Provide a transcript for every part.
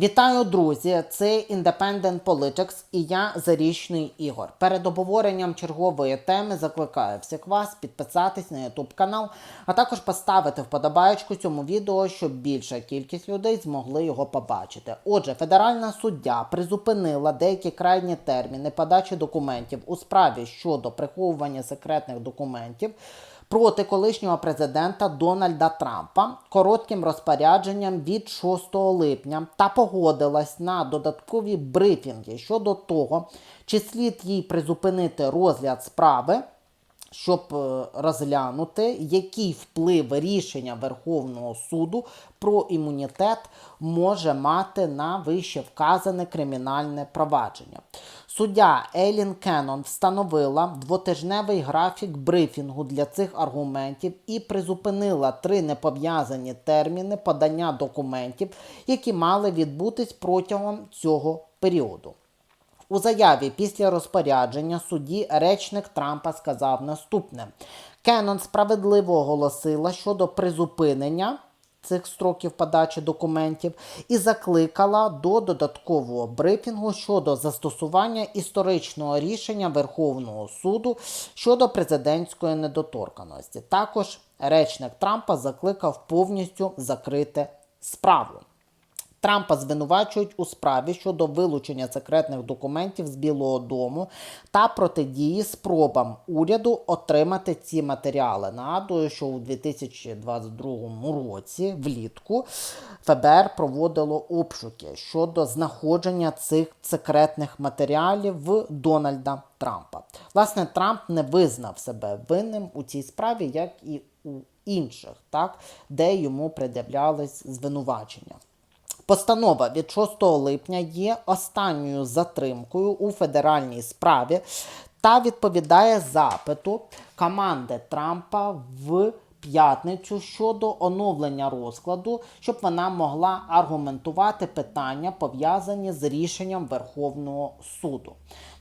Вітаю, друзі! Це Independent Politics і я Зарічний Ігор. Перед обговоренням чергової теми закликаю всіх вас підписатись на YouTube канал, а також поставити вподобаєчку цьому відео, щоб більша кількість людей змогли його побачити. Отже, федеральна суддя призупинила деякі крайні терміни подачі документів у справі щодо приховування секретних документів проти колишнього президента Дональда Трампа коротким розпорядженням від 6 липня та погодилась на додаткові брифінги щодо того, чи слід їй призупинити розгляд справи. Щоб е, розглянути, який вплив рішення Верховного суду про імунітет може мати на вище вказане кримінальне провадження. Суддя Елін Кеннон встановила двотижневий графік брифінгу для цих аргументів і призупинила три непов'язані терміни подання документів, які мали відбутись протягом цього періоду. У заяві після розпорядження судді речник Трампа сказав наступне: Кеннон справедливо оголосила щодо призупинення цих строків подачі документів і закликала до додаткового брифінгу щодо застосування історичного рішення Верховного суду щодо президентської недоторканості. Також речник Трампа закликав повністю закрити справу. Трампа звинувачують у справі щодо вилучення секретних документів з Білого Дому та протидії спробам уряду отримати ці матеріали. Нагадую, що у 2022 році влітку ФБР проводило обшуки щодо знаходження цих секретних матеріалів в Дональда Трампа. Власне, Трамп не визнав себе винним у цій справі, як і у інших, так, де йому пред'являлись звинувачення. Постанова від 6 липня є останньою затримкою у федеральній справі та відповідає запиту команди Трампа в п'ятницю щодо оновлення розкладу, щоб вона могла аргументувати питання, пов'язані з рішенням Верховного суду.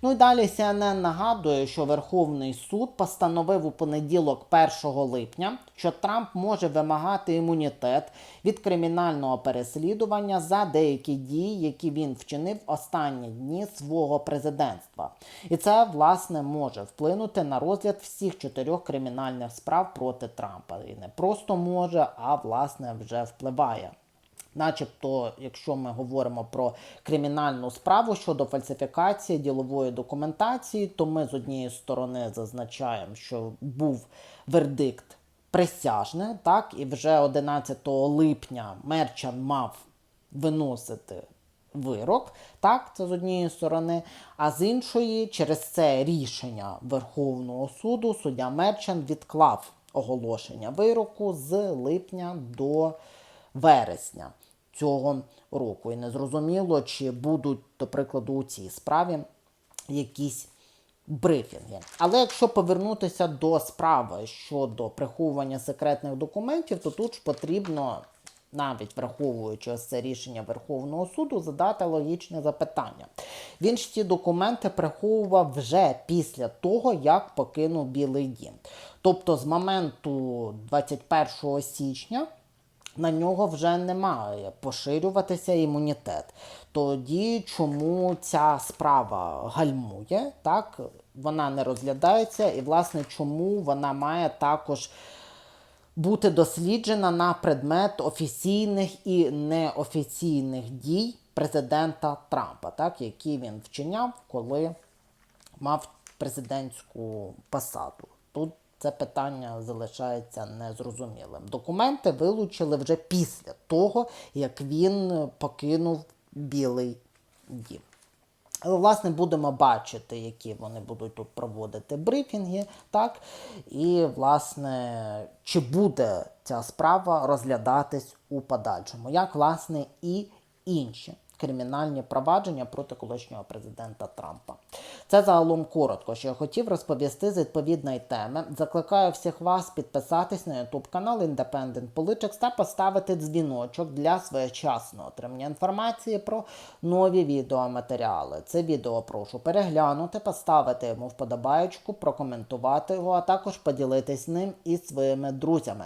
Ну і далі CNN нагадує, що Верховний суд постановив у понеділок 1 липня, що Трамп може вимагати імунітет від кримінального переслідування за деякі дії, які він вчинив останні дні свого президентства. І це власне може вплинути на розгляд всіх чотирьох кримінальних справ проти Трампа. І не просто може, а власне вже впливає. Начебто, якщо ми говоримо про кримінальну справу щодо фальсифікації ділової документації, то ми з однієї сторони зазначаємо, що був вердикт присяжний, так, і вже 11 липня Мерчан мав виносити вирок, так, це з однієї сторони, а з іншої, через це рішення Верховного суду суддя Мерчан відклав оголошення вироку з липня до вересня цього року. І не зрозуміло, чи будуть, до прикладу, у цій справі якісь брифінги. Але якщо повернутися до справи щодо приховування секретних документів, то тут ж потрібно. Навіть враховуючи ось це рішення Верховного суду, задати логічне запитання. Він ж ці документи приховував вже після того, як покинув Білий Дім. Тобто з моменту 21 січня на нього вже не має поширюватися імунітет. Тоді чому ця справа гальмує, так? Вона не розглядається, і, власне, чому вона має також бути досліджена на предмет офіційних і неофіційних дій президента Трампа, так, які він вчиняв, коли мав президентську посаду. Це питання залишається незрозумілим. Документи вилучили вже після того, як він покинув Білий Дім. Але, власне, будемо бачити, які вони будуть тут проводити брифінги, так? І, власне, чи буде ця справа розглядатись у подальшому, як, власне, і інші кримінальні провадження проти колишнього президента Трампа. Це загалом коротко, що я хотів розповісти з відповідної теми. Закликаю всіх вас підписатись на YouTube канал Independent Politics та поставити дзвіночок для своєчасного отримання інформації про нові відеоматеріали. Це відео прошу переглянути, поставити йому вподобаєчку, прокоментувати його, а також поділитись ним із своїми друзями.